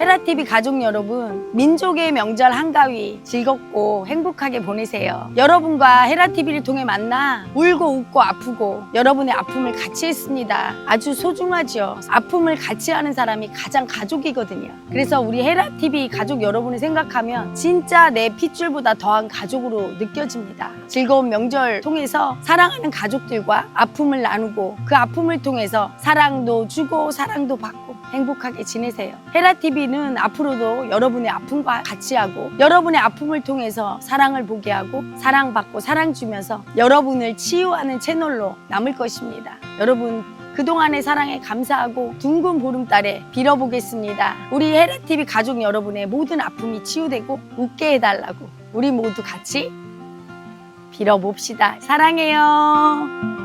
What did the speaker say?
헤라TV 가족 여러분, 민족의 명절 한가위 즐겁고 행복하게 보내세요. 여러분과 헤라TV를 통해 만나 울고 웃고 아프고 여러분의 아픔을 같이 했습니다. 아주 소중하죠. 아픔을 같이 하는 사람이 가장 가족이거든요. 그래서 우리 헤라TV 가족 여러분을 생각하면 진짜 내 핏줄보다 더한 가족으로 느껴집니다. 즐거운 명절 통해서 사랑하는 가족들과 아픔을 나누고 그 아픔을 통해서 사랑도 주고 사랑도 받고 행복하게 지내세요. 헤라TV 는 앞으로도 여러분의 아픔과 같이 하고 여러분의 아픔을 통해서 사랑을 보게 하고 사랑받고 사랑 주면서 여러분을 치유하는 채널로 남을 것입니다. 여러분 그동안의 사랑에 감사하고 둥근 보름달에 빌어보겠습니다. 우리 헤라TV 가족 여러분의 모든 아픔이 치유되고 웃게 해달라고 우리 모두 같이 빌어봅시다. 사랑해요.